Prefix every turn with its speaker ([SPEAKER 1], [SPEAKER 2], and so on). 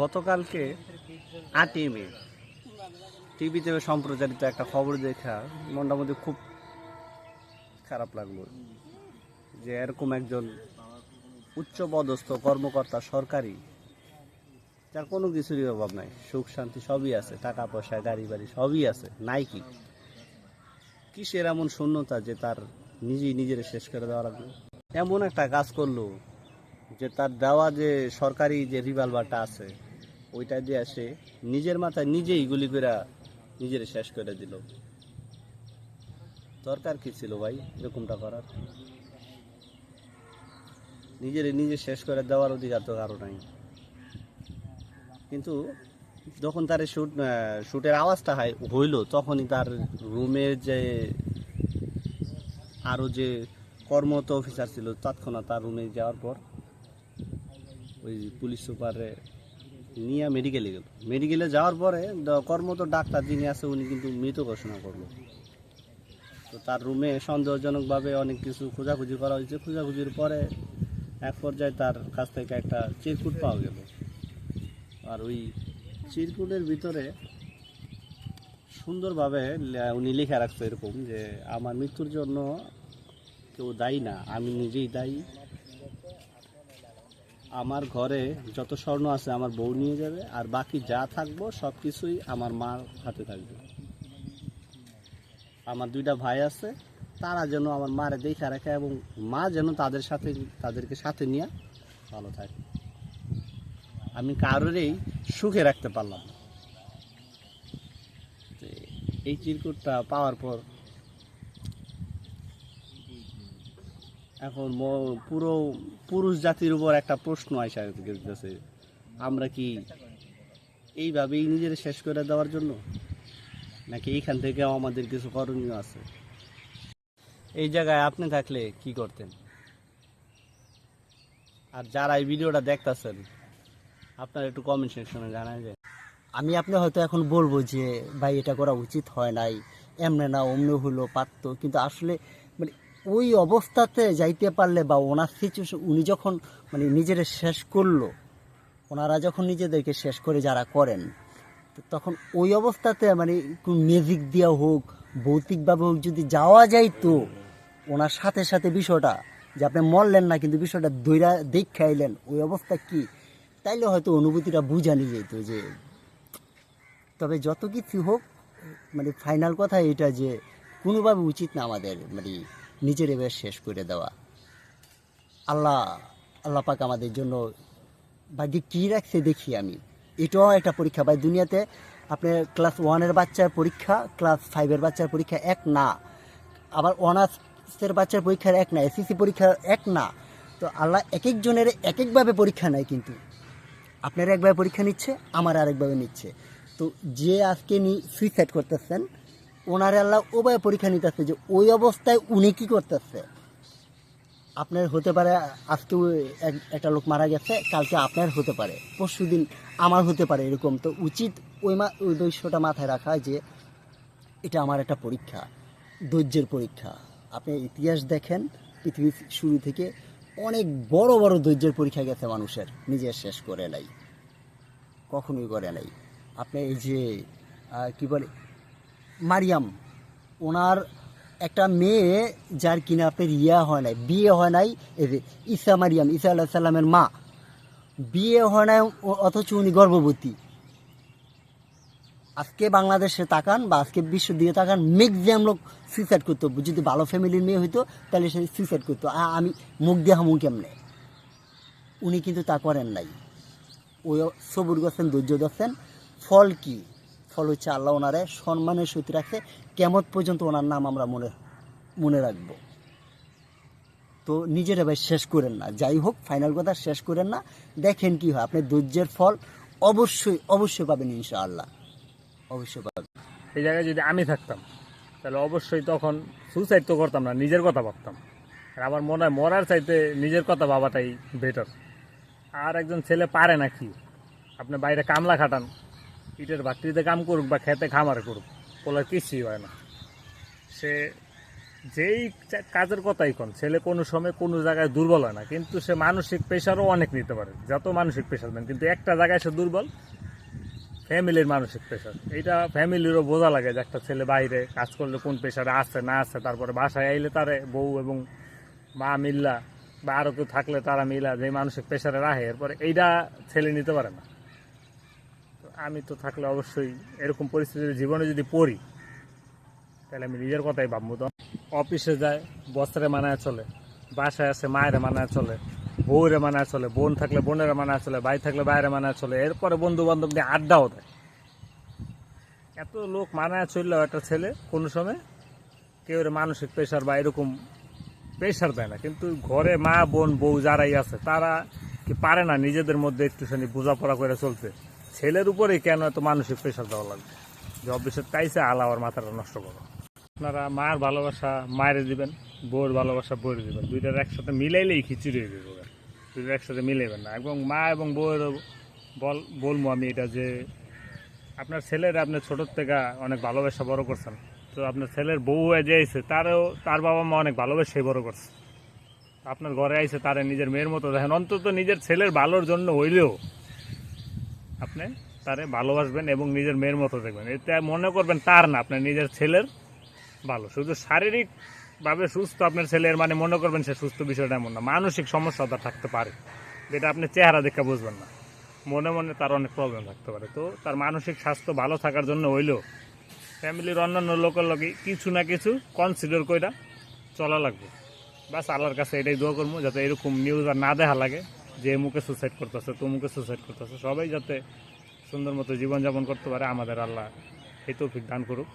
[SPEAKER 1] গতকালকে আটই টিভিতে সম্প্রচারিত একটা খবর দেখা মনটা মধ্যে খুব খারাপ লাগল যে এরকম একজন উচ্চপদস্থ কর্মকর্তা সরকারি, যার কোনো কিছুরই অভাব নাই, সুখ শান্তি সবই আছে, টাকা পয়সা, গাড়ি বাড়ি সবই আছে, নাই কি? কিসের এমন শূন্যতা যে তার নিজেই নিজের শেষ করে দেওয়া লাগল এমন একটা কাজ করল যে তার দেওয়া যে সরকারি যে রিভলভারটা আছে ওইটা দিয়ে সে নিজের মাথায় নিজেই গুলি করে নিজের শেষ করে দিল। দরকার কি ছিল ভাই এরকমটা করার? নিজের নিজে শেষ করে দেওয়ার অধিকার তো কারও নাই। কিন্তু যখন তার শুট শুটের আওয়াজটা হয়, হইল, তখনই তার রুমের যে আরও যে কর্মরত অফিসার ছিল, তৎক্ষণাৎ তার রুমে যাওয়ার পর ওই পুলিশ সুপারে নিয়ে মেডিকেলে গেল। মেডিকেলে যাওয়ার পরে কর্মরত ডাক্তার যিনি আছে, উনি কিন্তু মৃত ঘোষণা করল। তো তার রুমে সন্দেহজনকভাবে অনেক কিছু খোঁজাখুঁজি করা হয়েছে। খোঁজাখুঁজির পরে এক পর্যায়ে তার কাছ থেকে একটা চিরকুট পাওয়া গেল। আর ওই চিরকুটের ভিতরে সুন্দরভাবে উনি লিখে রাখতো এরকম যে, আমার মৃত্যুর জন্য কেউ দায়ী না, আমি নিজেই দায়ী। আমার ঘরে যত স্বর্ণ আছে আমার বউ নিয়ে যাবে, আর বাকি যা থাকব সব কিছুই আমার মার হাতে থাকবে আমার দুইটা ভাই আছে, তারা যেন আমার মারে দেখে রাখে এবং মা যেন তাদের সাথে, তাদেরকে সাথে নিয়ে ভালো থাকে আমি কারোরই সুখে রাখতে পারলাম। এই চিরকুটটা পাওয়ার পর এখন পুরো পুরুষ জাতির উপর একটা প্রশ্ন আসা গেছে, আমরা কি এইভাবেই নিজের শেষ করে দেওয়ার জন্য? নাকি এইখান থেকেও আমাদের কিছু করণীয় আছে? এই জায়গায় আপনি থাকলে কি করতেন? আর যারা এই ভিডিওটা দেখতাছেন, আপনার একটু কমেন্ট সেকশনে জানায় যায়
[SPEAKER 2] আমি আপনি হয়তো এখন বলব যে, ভাই, এটা করা উচিত হয় নাই। এমনি না, অমনি হলো, পারত। কিন্তু আসলে মানে ওই অবস্থাতে যাইতে পারলে বা ওনার সিচুয়েশন উনি যখন মানে নিজের শেষ করল, ওনারা যখন নিজেদেরকে শেষ করে যারা করেন তখন ওই অবস্থাতে মানে একটু মিউজিক দেওয়া হোক, ভৌতিকভাবে হোক, যদি যাওয়া যায় তো ওনার সাথে সাথে বিষয়টা, যে আপনি মরলেন না, কিন্তু বিষয়টা দৈরা দেখ খাইলেন ওই অবস্থা কি? তাইলে হয়তো অনুভূতিটা বুঝানি যেত যে, তবে যত কিছু হোক মানে ফাইনাল কথা এটা যে, কোনোভাবে উচিত না আমাদের মানে নিজের এবার শেষ করে দেওয়া। আল্লাহ আল্লাহ পাক আমাদের জন্য ভাগ্যে কী রাখছে দেখি আমি। এটাও একটা পরীক্ষা। ভাই দুনিয়াতে আপনার ক্লাস ওয়ানের বাচ্চার পরীক্ষা ক্লাস ফাইভের বাচ্চার পরীক্ষা এক না। আবার অনার্সের বাচ্চার পরীক্ষার এক না এসএসসি পরীক্ষার এক না। তো আল্লাহ এক একজনের এক একভাবে পরীক্ষা নেয় কিন্তু। আপনার একভাবে পরীক্ষা নিচ্ছে, আমার আরেকভাবে নিচ্ছে। তো যে আজকে নি সুইসাইড করতেছেন ওনার আল্লাহ ওভাবে পরীক্ষা নিতেছে যে ওই অবস্থায় উনি কি করতেছে? আপনার হতে পারে, আজকে একটা লোক মারা গেছে, কালকে আপনার হতে পারে, পরশু দিন আমার হতে পারে, এরকম। তো উচিত ওই মা, ওই দৈশ্যটা মাথায় রাখা যে এটা আমার একটা পরীক্ষা, ধৈর্যের পরীক্ষা। আপনি ইতিহাস দেখেন, পৃথিবীর শুরু থেকে অনেক বড় বড় ধৈর্যের পরীক্ষা গেছে মানুষের, নিজের শেষ করে নাই। কখনোই করে নাই। আপনি এই যে কি বলে মারিয়াম, ওনার একটা মেয়ে যার কিনা আপনার ইয়া হয় নাই, বিয়ে হয় নাই ঈসা মারিয়াম, ঈসা আল্লাহ সাল্লামের মা। বিয়ে হয় নাই অথচ উনি গর্ভবতী। আজকে বাংলাদেশে তাকান বা আজকে বিশ্ব দিয়ে তাকান ম্যাক্সিমাম লোক সুইসাইড করতো। যদি ভালো ফ্যামিলির মেয়ে হইতো, তাহলে সে সুইসাইড করতো। আমি মুখ দিয়ে হামু কেমনে? উনি কিন্তু তা করেন নাই। ওই সবুর গেছেন ধৈর্য ধরছেন ফল কি? ফল হচ্ছে আল্লাহ ওনারে সম্মানের সহিত রাখছে কেমত পর্যন্ত ওনার নাম আমরা মনে মনে রাখব। তো নিজের এবার শেষ করেন না। যাই হোক ফাইনাল কথা শেষ করেন না। দেখেন কি হয়, আপনি ধৈর্যের ফল অবশ্যই অবশ্যই পাবেন ইনশাআল্লাহ। অবশ্যই পাবেন।
[SPEAKER 3] এই জায়গায় যদি আমি থাকতাম, তাহলে অবশ্যই তখন সুসাইড তো করতাম না, নিজের কথা ভাবতাম। আর আমার মনে হয় মরার চাইতে নিজের কথা ভাবাটাই বেটার আর একজন ছেলে পারে না কি? আপনি বাইরে কামলা খাটান ইটের ভাট্টিতে কাম করুক বা খেতে খামার করুক বলার কিছুই হয় না। সে যেই কাজের কথাই কোন, ছেলে কোনো সময় কোনো জায়গায় দুর্বল হয় না, কিন্তু সে মানসিক প্রেশারও অনেক নিতে পারে, যত মানসিক প্রেশার দেন কিন্তু একটা জায়গায় সে দুর্বল, ফ্যামিলির মানসিক প্রেশার। এইটা ফ্যামিলিরও বোঝা লাগে যে একটা ছেলে বাইরে কাজ করলে কোন প্রেশারে আসছে না আসছে তারপরে বাসায় আইলে তারে বউ এবং মা মিল্লা বা আরও কেউ থাকলে তারা মিলা যে মানসিক প্রেশারে রাখে, এরপরে এইটা ছেলে নিতে পারে না। আমি তো থাকলে অবশ্যই এরকম পরিস্থিতির জীবনে যদি পড়ি, তাহলে আমি নিজের কথাই ভাববো তো। অফিসে যায় বস্ত্রে মানায় চলে, বাসায় আসে মায়ের মানায় চলে বউরে মানায় চলে, বোন থাকলে বোনের মানায় চলে, ভাই থাকলে বাইরে মানায় চলে, এরপরে বন্ধু বান্ধব নিয়ে আড্ডাও দেয়। এত লোক মানায় চললেও একটা ছেলে কোনো সময়, কেউ মানসিক প্রেশার বা এরকম প্রেশার দেয় না। কিন্তু ঘরে মা, বোন, বউ যারাই আছে, তারা কি পারে না নিজেদের মধ্যে একটুখানি বোঝাপড়া করে চলতে? ছেলের উপরেই কেন এত মানসিক প্রেশার দেওয়া লাগবে? যে অফিসের তাইছে আলা আমার মাথাটা নষ্ট করো। আপনারা মার ভালোবাসা মায়ের দিবেন বউয়ের ভালোবাসা বউয়ের দিবেন। দুইটার একসাথে মিলাইলেই খিচুড়ি হয়ে যাবে দুইটার একসাথে মিলাইবেন না। এবং মা এবং বউয়ের বল, বলব আমি এটা যে আপনার ছেলের আপনি ছোটোর থেকে অনেক ভালোবাসা বড় করছেন। তো আপনার ছেলের বউ হয়ে যে আইছে তারও তার বাবা মা অনেক ভালোবাসাই বড় করছে। আপনার ঘরে আইছে তারে নিজের মেয়ের মতো দেখেন। অন্তত নিজের ছেলের ভালোর জন্য হইলেও আপনি তারে ভালোবাসবেন এবং নিজের মেয়ের মতো দেখবেন। এতে মনে করবেন তার না, আপনার নিজের ছেলের ভালো। শুধু শারীরিকভাবে সুস্থ আপনার ছেলের মানে মনে করবেন সে সুস্থ বিষয়টা এমন না, মানসিক সমস্যা তার থাকতে পারে। যেটা আপনি চেহারা দেখে বুঝবেন না। মনে মনে তার অনেক প্রবলেম থাকতে পারে। তো তার মানসিক স্বাস্থ্য ভালো থাকার জন্য হইলেও ফ্যামিলির অন্যান্য লোকের লগে কিছু না কিছু কনসিডার কইরা চলা লাগবে। বাস আল্লাহর কাছে এটাই দোয়া করব, যাতে এরকম নিউজ আর না দেখা লাগে। যে মুখে সুসাইড করতেছে, তো মুখে সুসাইড করতেছে। সবাই যাতে সুন্দর মতো জীবনযাপন করতে পারে, আমাদের আল্লাহ এই তৌফিক দান করুক।